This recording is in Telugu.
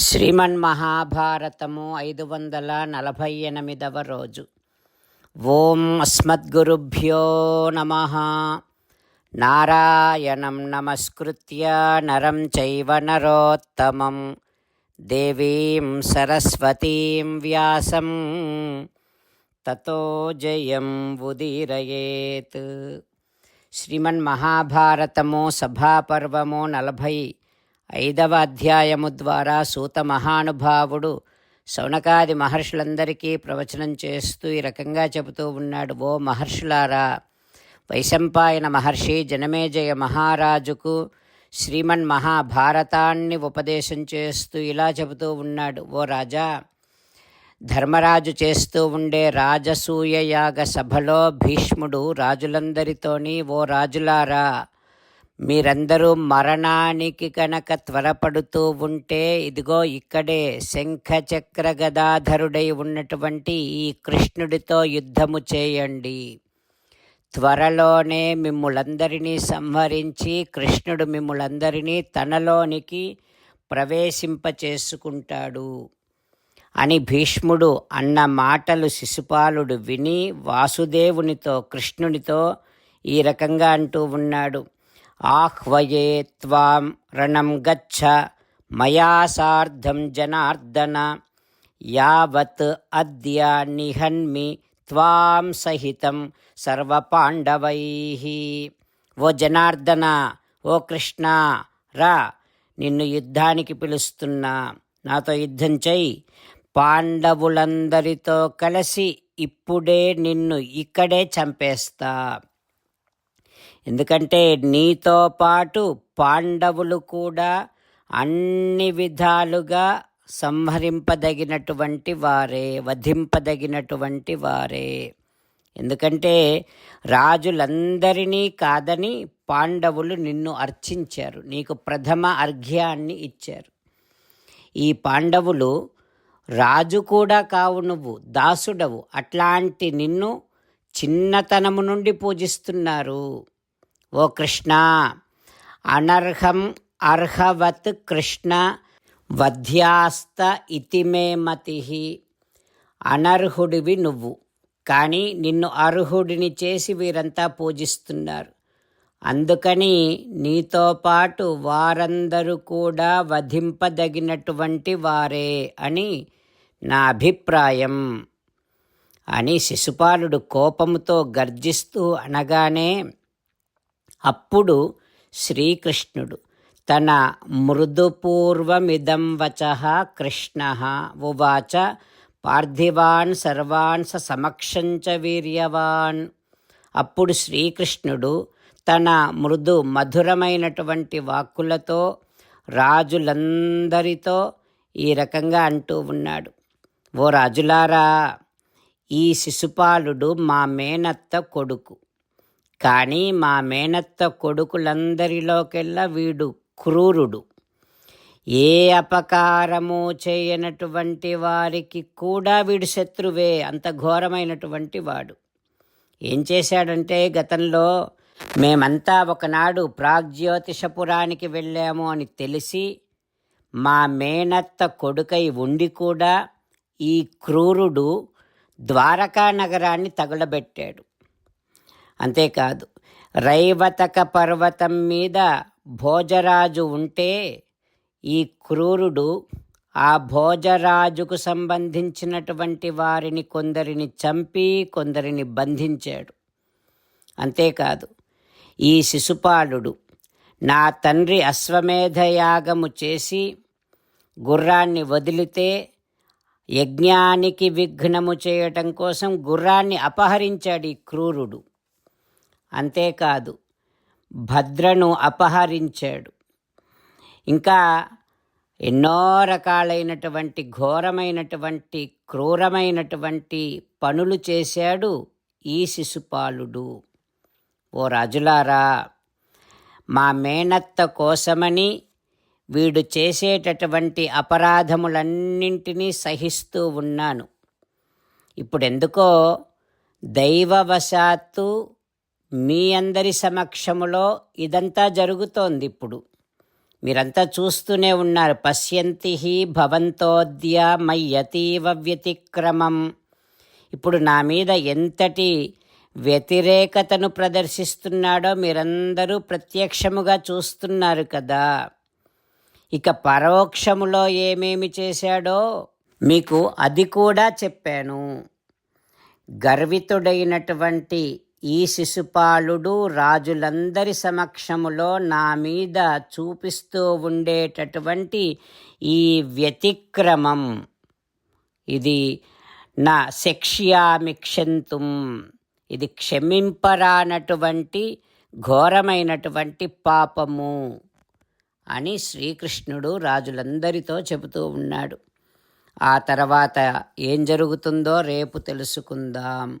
శ్రీమన్మహాభారతము ఐదు వందల నలభై ఎనిమిదవ రోజు. ఓం అస్మద్గురుభ్యో నమ. నారాయణం నమస్కృత్య నరం చైవ నరోత్తమం. దేవీం సరస్వతీం వ్యాసం. తతో జయం ఉదీరయేత్. శ్రీమన్మహాభారతము సభాపర్వము నలభై ఐదవ అధ్యాయము ద్వారా సూత మహానుభావుడు శౌనకాది మహర్షులందరికీ ప్రవచనం చేస్తూ ఈ రకంగా చెబుతూ ఉన్నాడు ఓ మహర్షులారా వైశంపాయన మహర్షి జనమేజయ మహారాజుకు శ్రీమన్ మహాభారతాన్ని ఉపదేశం చేస్తూ ఇలా చెబుతూ ఉన్నాడు ఓ రాజా ధర్మరాజు చేస్తూ ఉండే రాజసూయ యాగ సభలో భీష్ముడు రాజులందరితోని ఓ రాజులారా మీరందరూ మరణానికి కనుక త్వరపడుతూ ఉంటే ఇదిగో ఇక్కడే శంఖచక్ర గదాధరుడై ఉన్నటువంటి ఈ కృష్ణుడితో యుద్ధము చేయండి. త్వరలోనే మిమ్ములందరినీ సంహరించి కృష్ణుడు మిమ్ములందరినీ తనలోనికి ప్రవేశింపచేసుకుంటాడు. అని భీష్ముడు అన్న మాటలు శిశుపాలుడు విని వాసుదేవునితో కృష్ణునితో ఈ రకంగా అంటూ ఉన్నాడు. ఆహ్వయే త్వాం రణం గచ్చ మయా సార్ధం జనార్దన యావత్ అద్య నిహన్మి త్వాం సహితం సర్వపాండవై. ఓ జనార్దన ఓ కృష్ణ రా నిన్ను యుద్ధానికి పిలుస్తున్నా నాతో యుద్ధం చెయ్యి పాండవులందరితో కలిసి ఇప్పుడే నిన్ను ఇక్కడే చంపేస్తా. ఎందుకంటే నీతో పాటు పాండవులు కూడా అన్ని విధాలుగా సంహరింపదగినటువంటి వారే వధింపదగినటువంటి వారే. ఎందుకంటే రాజులందరినీ కాదని పాండవులు నిన్ను అర్చించారు నీకు ప్రథమ అర్ఘ్యాన్ని ఇచ్చారు. ఈ పాండవులు రాజు కూడా కావు నువ్వు దాసుడవు. అట్లాంటి నిన్ను చిన్నతనము నుండి పూజిస్తున్నారు. ఓ కృష్ణ అనర్హం అర్హవత్ కృష్ణ వధ్యాస్త ఇతిమే మతి. అనర్హుడివి నువ్వు కానీ నిన్ను అర్హుడిని చేసి వీరంతా పూజిస్తున్నారు. అందుకని నీతో పాటు వారందరూ కూడా వధింపదగినటువంటి వారే అని నా అభిప్రాయం. అని శిశుపాలుడు కోపముతో గర్జిస్తూ అనగానే అప్పుడు శ్రీకృష్ణుడు తన మృదుపూర్వమిదం వచ కృష్ణ ఉవాచ పార్థివాన్ సర్వాన్ స సమక్షంచ వీర్యవాన్. అప్పుడు శ్రీకృష్ణుడు తన మృదు మధురమైనటువంటి వాక్కులతో రాజులందరితో ఈ రకంగా అంటూ ఉన్నాడు. ఓ రాజులారా ఈ శిశుపాలుడు మా మేనత్త కొడుకు. కానీ మా మేనత్త కొడుకులందరిలోకెల్లా వీడు క్రూరుడు. ఏ అపకారము చేయనటువంటి వారికి కూడా వీడు శత్రువే అంత ఘోరమైనటువంటి వాడు. ఏం చేశాడంటే గతంలో మేమంతా ఒకనాడు ప్రాగ్జ్యోతిషపురానికి వెళ్ళాము అని తెలిసి మా మేనత్త కొడుకై ఉండి కూడా ఈ క్రూరుడు ద్వారకా నగరాన్ని తగులబెట్టాడు. అంతేకాదు రైవతక పర్వతం మీద భోజరాజు ఉంటే ఈ క్రూరుడు ఆ భోజరాజుకు సంబంధించినటువంటి వారిని కొందరిని చంపి కొందరిని బంధించాడు. అంతేకాదు ఈ శిశుపాలుడు నా తండ్రి అశ్వమేధయాగము చేసి గుర్రాన్ని వదిలితే యజ్ఞానికి విఘ్నము చేయటం కోసం గుర్రాన్ని అపహరించాడు ఈ క్రూరుడు. అంతేకాదు. భద్రను అపహరించాడు. ఇంకా ఎన్నో రకాలైనటువంటి ఘోరమైనటువంటి క్రూరమైనటువంటి పనులు చేశాడు ఈ శిశుపాలుడు. ఓ రాజులారా మా మేనత్త కోసమని వీడు చేసేటటువంటి అపరాధములన్నింటినీ సహిస్తూ ఉన్నాను. ఇప్పుడెందుకో దైవవశాత్తు మీ అందరి సమక్షములో ఇదంతా జరుగుతోంది ఇప్పుడు. మీరంతా చూస్తూనే ఉన్నారు. పశ్యంతి భవంతోద్య మయ్యతీవ వ్యతిక్రమం. ఇప్పుడు నా మీద ఎంతటి వ్యతిరేకతను ప్రదర్శిస్తున్నాడో మీరందరూ ప్రత్యక్షముగా చూస్తున్నారు కదా. ఇక పరోక్షములో ఏమేమి చేశాడో మీకు అది కూడా చెప్పాను. గర్వితుడైనటువంటి ఈ శిశుపాలుడు రాజులందరి సమక్షములో నా మీద చూపిస్తూ ఉండేటటువంటి ఈ వ్యతిక్రమం. ఇది నా శక్ష్యామి క్షంతుం ఇది క్షమింపరానటువంటి ఘోరమైనటువంటి పాపము అని శ్రీకృష్ణుడు రాజులందరితో చెబుతూ ఉన్నాడు. ఆ తర్వాత ఏం జరుగుతుందో రేపు తెలుసుకుందాం.